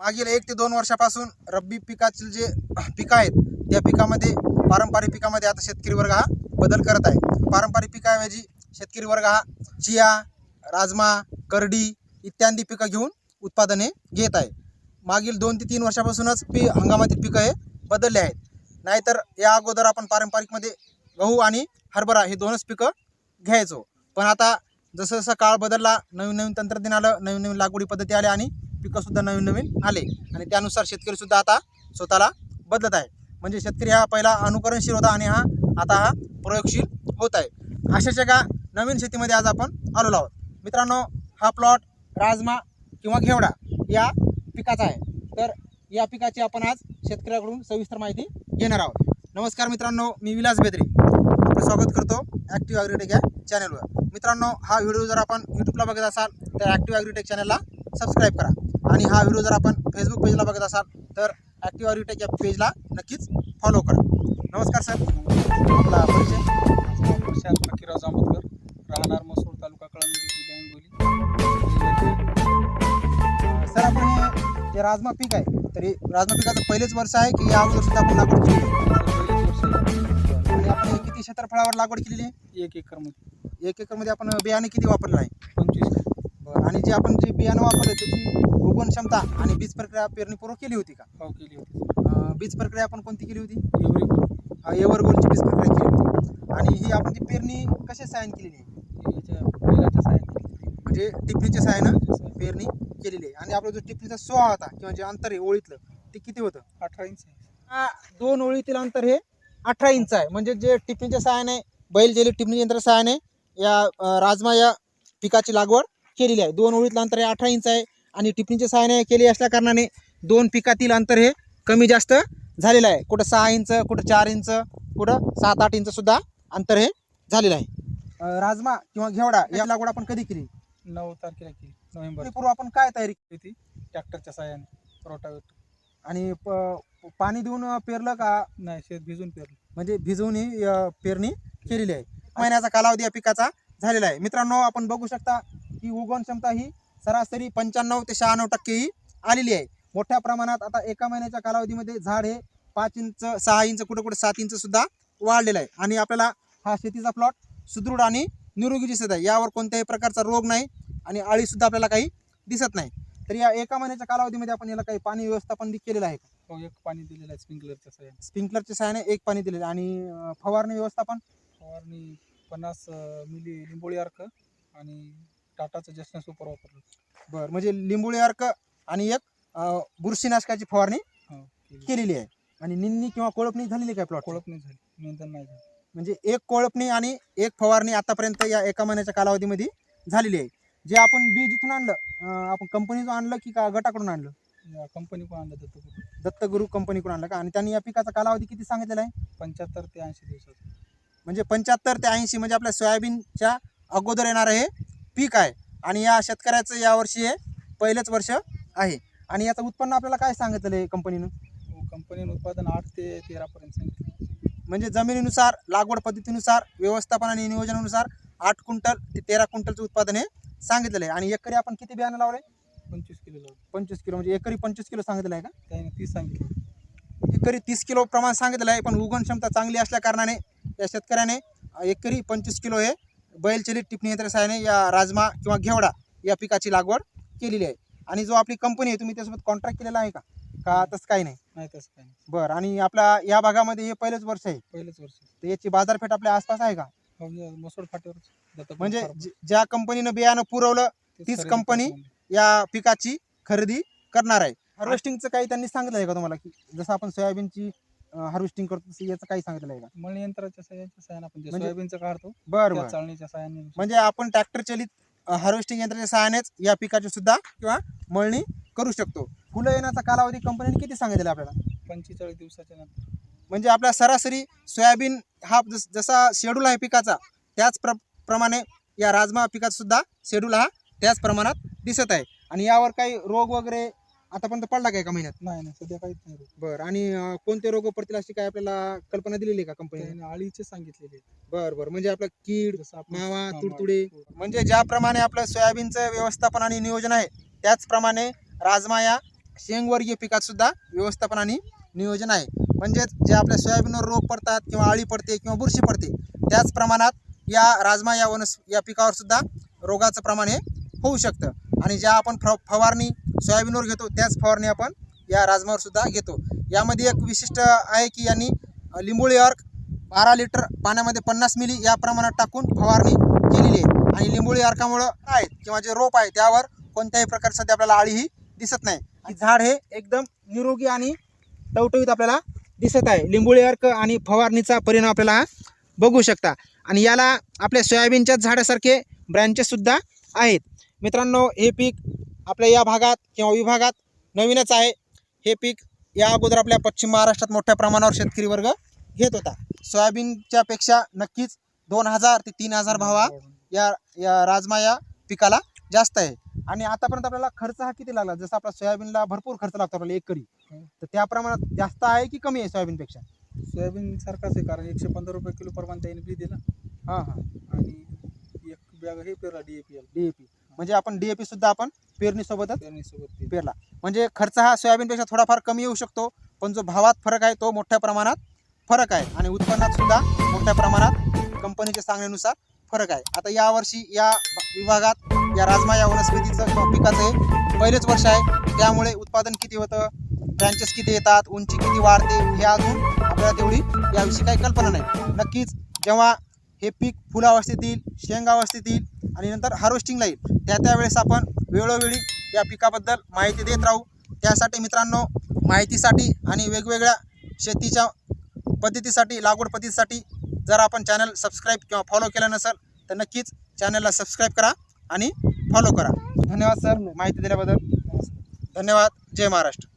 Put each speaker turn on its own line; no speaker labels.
मागील एक ते दोन वर्षापासून रब्बी पिकातील जे पिकं आहेत त्या पिकामध्ये पारंपरिक पिकामध्ये आता शेतकरी वर्ग हा बदल करत आहे. पारंपरिक पिकाऐवजी शेतकरी वर्ग हा चिया राजमा करडी इत्यादी पिकं घेऊन उत्पादने घेत आहे. मागील दोन ते तीन वर्षापासूनच पी हंगामातील पिकं हे बदलले आहेत. नाहीतर या अगोदर आपण पारंपरिकमध्ये गहू आणि हरभरा हे दोनच पिकं घ्यायचो. पण आता जसं जसं काळ बदलला नवीन नवीन तंत्रज्ञान आलं नवीन नवीन लागवडी पद्धती आल्या आणि पिकंसुद्धा नवीन नवीन आले. आणि त्यानुसार शेतकरीसुद्धा आता स्वतःला बदलत आहे. म्हणजे शेतकरी हा पहिला अनुकरणशील होता आणि हा आता हा प्रयोगशील होत आहे. अशाच एका नवीन शेतीमध्ये आज आपण आलेलो आहोत. मित्रांनो हा प्लॉट राजमा किंवा घेवडा या पिकाचा आहे. तर या पिकाची आपण आज शेतकऱ्याकडून सविस्तर माहिती घेणार आहोत. नमस्कार मित्रांनो मी विलास बेदरे. आपलं स्वागत करतो ॲक्टिव्ह ॲग्रीटेक या चॅनलवर मित्रांनो हा व्हिडिओ जर आपण यूट्यूबला बघत असाल तर ॲक्टिव्ह ॲग्रीटेक चॅनलला सबस्क्राईब करा. आणि हा व्हिडिओ जर आपण फेसबुक पेजला बघत असाल तर ॲक्टिव्ह ॲग्रीटेक या पेजला नक्कीच फॉलो करा. नमस्कार सर आपला परिचय.
प्रशांत राहणार मसूर तालुका हिंगोली.
सर आपण हे जे राजमा पीक आहे तर राजमा पिकाचं पहिलेच वर्ष आहे की या अगोदर सुद्धा आपण लागवड केली आणि आपण किती क्षेत्रफळावर लागवड केलेली आहे?
एक एकरमध्ये
एक एकरमध्ये आपण बियाणे किती वापरलं आहे?
पंचवीस.
बरं. आणि जे आपण जे बियाणं वापरलं त्याची उगवण क्षमता आणि बीज प्रक्रिया पेरणीपूर्व केली होती का?
भाव केली होती.
अं, बीज प्रक्रिया आपण कोणती केली होती?
एवढी
अं, गोलची बीज प्रक्रिया केली होती. आणि ही आपण ती पेरणी कशा सायन केलेली आहे?
याच्या
म्हणजे टिपणीच्या साहाय्याने. पेरणी केलेली आहे. आणि आपला जो टिपणीचा सोहा होता किंवा जे अंतर आहे ओळीतलं ते किती होतं?
अठरा इंच.
हा, दोन ओळीतील अंतर हे अठरा इंच आहे. म्हणजे जे टिपणीच्या सहाय्याने बैल जेली टिपणी यंत्र सहाय्याने या अं, राजमा या पिकाची लागवड केलेली आहे. दोन ओळीतलं अंतर हे अठरा इंच आहे आणि टिपणीच्या सहाय्याने केली असल्या कारणाने दोन पिकातील अंतर हे कमी जास्त झालेलं आहे. कुठं सहा इंच कुठं चार इंच कुठं सात आठ इंच सुद्धा अंतर हे झालेलं आहे. राजमा किंवा घेवडा या लागवड आपण कधी केली?
नऊ तारखेला केली. नोव्हेंबर.
पूर्व आपण काय तयारी केली?
होती? ट्रॅक्टरच्या साहाय्याने रोटावेटर.
आणि पाणी देऊन पेरलं का?
नाही शेत भिजून पेरलं.
म्हणजे भिजवून ही पेरणी केलेली आहे. महिन्याचा कालावधी या पिकाचा झालेला आहे. मित्रांनो आपण बघू शकता की उगवण क्षमता ही सरासरी पंच्याण्णव ते शहाण्णव टक्के ही आलेली आहे. मोठ्या प्रमाणात आता एका महिन्याच्या कालावधीमध्ये झाड हे पाच इंच सहा इंच कुठं कुठं सात इंच सुद्धा वाढलेलं आहे. आणि आपल्याला हा शेतीचा प्लॉट सुदृढ आणि निरोगी दिसत आहे. यावर कोणत्याही प्रकारचा रोग नाही आणि अळीसुद्धा आपल्याला काही दिसत नाही. तर या एका महिन्याच्या कालावधीमध्ये आपण याला काही पाणी व्यवस्थापन केलेलं आहे का?
हो एक पाणी दिलेलं आहे स्प्रिंकलरच्या साहाय्याने.
स्प्रिंकलरच्या सहाय्याने एक पाणी दिलेलं आहे. आणि फवारणी व्यवस्थापन?
फवारणी पन्नास मिली लिंबोळी अर्क आणि टाटाचं जस्टन सुपर वापरलं.
बरं म्हणजे लिंबोळी अर्क आणि एक अ, बुरशीनाशकाची फवारणी
हो केली.
केलेली आहे. आणि निन्नी किंवा कोळपणी झालेली काय प्लॉट
कोळप नाही झाली. निंदन नाही झालं.
म्हणजे एक कोळपणी आणि एक फवारणी आतापर्यंत या एका महिन्याच्या कालावधीमध्ये झालेली आहे. जे आपण बी जिथून आणलं अ, आपण कंपनीतून आणलं की का गटाकडून आणलं?
कंपनी पण आणलं कुठून
दत्तगुरु कंपनीकडून आणलं का? आणि त्यांनी या पिकाचा कालावधी किती सांगितलेला आहे?
पंच्याहत्तर ते ऐंशी दिवसात
म्हणजे पंच्याहत्तर ते ऐंशी म्हणजे आपल्या सोयाबीनच्या अगोदर येणारं हे पीक आहे. आणि या शेतकऱ्याचं यावर्षी हे पहिलंच वर्ष आहे. आणि याचं उत्पन्न आपल्याला काय सांगितलेलं आहे कंपनीनं?
कंपनीनं उत्पादन आठ ते तेरापर्यंत सांगितलं.
म्हणजे जमिनीनुसार लागवड पद्धतीनुसार व्यवस्थापन आणि नियोजनानुसार आठ क्विंटल ते तेरा क्विंटलचं उत्पादन हे सांगितलेलं आहे. आणि एकरी आपण किती बियाणं लावले
पंचवीस किलो लावलं
पंचवीस किलो. म्हणजे एकरी पंचवीस किलो सांगितलं आहे का?
त्याने तीस सांगितलं.
एकरी तीस किलो प्रमाण सांगितलेलं आहे पण उगवण क्षमता चांगली असल्या कारणाने या शेतकऱ्याने एकरी पंचवीस किलो हे बैलचलित टिपणी यंत्र सहाय्याने या राजमा किंवा घेवडा या पिकाची लागवड केलेली आहे. आणि जो आपली कंपनी आहे तुम्ही त्यासोबत कॉन्ट्रॅक्ट केलेला आहे का? का तसं काही नाही?
नाही तसं काही नाही.
बरं आणि आपल्या या भागामध्ये हे पहिलंच वर्ष आहे.
पहिलंच वर्ष
तर याची बाजारपेठ आपल्या आसपास आहे का?
हो मसोड फाट्यावरच. दत्तक
म्हणजे. ज- ज्या कंपनीनं बियाणं पुरवलं
तेच खरेदी
कंपनी?
करतो आम्ही.
या पिकाची खरेदी करणार आहे. हार्वेस्टिंगचं काही त्यांनी सांगितलं आहे का तुम्हाला? की जसं आपण सोयाबीनची हार्वेस्टिंग करतो तसं याचं काही सांगितलं आहे का?
मळणी यंत्राच्या आपण जे
म्हणजे-
सोयाबीनचं काढतो
बरं
त्या
बरं.
चाळणीच्या साह्याने
म्हणजे आपण ट्रॅक्टर चलित हार्वेस्टिंग यंत्राच्या सहाय्यानेच या पिकाची सुद्धा किंवा मळणी करू शकतो. फुलं येण्याचा कालावधी कंपनीने किती सांगितलेला आपल्याला?
पंचेचाळीस दिवसाच्या नंतर.
म्हणजे आपल्या सरासरी सोयाबीन हा जस- जसा शेड्यूल आहे पिकाचा त्याच प्र प्रमाणे या राजमा पिकाचा सुद्धा शेड्यूल हा त्याच प्रमाणात दिसत आहे. आणि यावर काही रोग वगैरे आतापर्यंत पडला का एका महिन्यात
नाही नाही सध्या काहीच नाही रोग.
बरं आणि अं, कोणते रोग पडतील अशी काय आपल्याला कल्पना दिलेली आहे का कंपनीने
त्याने अळीचे सांगितलेले आहेत.
बरं बरं म्हणजे आपलं कीड
जसं आपण
मावा तुडतुडे. म्हणजे ज्याप्रमाणे आपलं सोयाबीनचं व्यवस्थापन आणि नियोजन आहे त्याचप्रमाणे राजमा या शेंगवर्गीय पिकात सुद्धा व्यवस्थापन आणि नियोजन आहे म्हणजेच जे आपल्या सोयाबीनवर रोग पडतात किंवा आळी पडते किंवा बुरशी पडते त्याच प्रमाणात या राजमा या वनस या पिकावर सुद्धा रोगाचं प्रमाण हे होऊ शकतं आणि ज्या आपण फ फवारणी सोयाबीनवर घेतो त्याच फवारणी आपण या राजमावर सुद्धा घेतो. यामध्ये एक विशिष्ट आहे की यांनी लिंबोळी अर्क बारा लिटर पाण्यामध्ये पन्नास मिली या प्रमाणात टाकून फवारणी केलेली आहे. आणि लिंबोळी अर्कामुळं आहेत किंवा जे रोप आहे त्यावर कोणत्याही प्रकारचं ते आपल्याला आळीही दिसत नाही. आणि झाड हे एकदम निरोगी आणि टवटवीत आपल्याला दिसत आहे. लिंबोळी अर्क आणि फवारणीचा परिणाम आपल्याला बघू शकता. आणि याला आपल्या सोयाबीनच्याच झाडासारखे ब्रँचेससुद्धा आहेत. मित्रांनो हे पीक आपल्या या भागात किंवा विभागात नवीनच आहे. हे पीक या अगोदर आपल्या पश्चिम महाराष्ट्रात मोठ्या प्रमाणावर शेतकरी वर्ग घेत होता. सोयाबीनच्या पेक्षा नक्कीच दोन हजार ते तीन हजार भाव या या राजमा या पिकाला जास्त आहे. आणि आतापर्यंत आपल्याला खर्च हा किती लागला? जसं आपला सोयाबीनला भरपूर खर्च लागतो आपल्याला एकरी. तर त्या प्रमाणात जास्त आहे की कमी आहे सोयाबीनपेक्षा?
सोयाबीन सारखाच आहे कारण एकशे पंधरा रुपये किलो प्रमाणे त्याने बी दिलं
हां हां.
आणि एक बॅग हे पेरला D A P L
D A P म्हणजे आपण डी ए पी सुद्धा आपण पेरणीसोबतच
सोबत ते
पेरला. म्हणजे खर्च हा सोयाबीनपेक्षा थोडाफार कमी येऊ शकतो पण जो भावात फरक आहे तो मोठ्या प्रमाणात फरक आहे आणि उत्पन्नात सुद्धा मोठ्या प्रमाणात कंपनीच्या सांगण्यानुसार फरक आहे. आता यावर्षी या विभागात या राजमा या वनस्पतीचं किंवा पिकाचं हे पहिलेच वर्ष आहे. त्यामुळे उत्पादन किती होतं ब्रँचेस किती येतात उंची किती वाढते हे अजून आपल्याला तेवढी याविषयी काही कल्पना नाही. नक्कीच जेव्हा हे पीक फुलावस्थेत येईल शेंगावस्थेत येईल आणि नंतर हार्वेस्टिंगला येईल. त्या त्यावेळेस आपण वेळोवेळी या पिकाबद्दल माहिती देत राहू. त्यासाठी मित्रांनो माहितीसाठी आणि वेगवेगळ्या शेतीच्या पद्धतीसाठी लागवड पद्धतीसाठी जर आपण चॅनल सबस्क्राईब किंवा फॉलो केलं नसेल तर नक्कीच चॅनलला सबस्क्राईब करा आणि फॉलो करा. धन्यवाद सर माहिती दिल्याबद्दल. धन्यवाद. जय महाराष्ट्र.